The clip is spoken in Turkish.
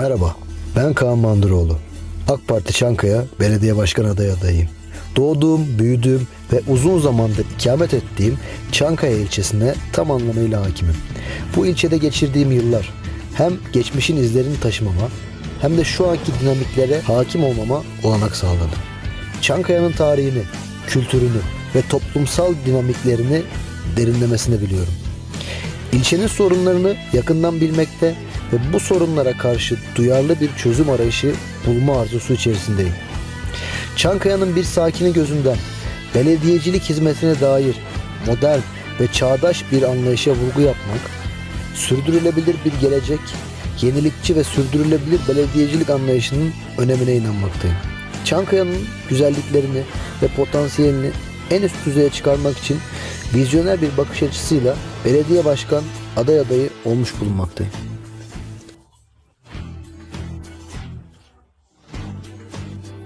Merhaba, ben Kaan Mandıroğlu. AK Parti Çankaya Belediye Başkan adayı adayıyım. Doğduğum, büyüdüğüm ve uzun zamandır ikamet ettiğim Çankaya ilçesine tam anlamıyla hakimim. Bu ilçede geçirdiğim yıllar hem geçmişin izlerini taşımama hem de şu anki dinamiklere hakim olmama olanak sağladı. Çankaya'nın tarihini, kültürünü ve toplumsal dinamiklerini derinlemesine biliyorum. İlçenin sorunlarını yakından bilmekte ve bu sorunlara karşı duyarlı bir çözüm arayışı bulma arzusu içerisindeyim. Çankaya'nın bir sakini gözünden belediyecilik hizmetine dair modern ve çağdaş bir anlayışa vurgu yapmak, sürdürülebilir bir gelecek, yenilikçi ve sürdürülebilir belediyecilik anlayışının önemine inanmaktayım. Çankaya'nın güzelliklerini ve potansiyelini en üst düzeye çıkarmak için vizyoner bir bakış açısıyla belediye başkan aday adayı olmuş bulunmaktayım.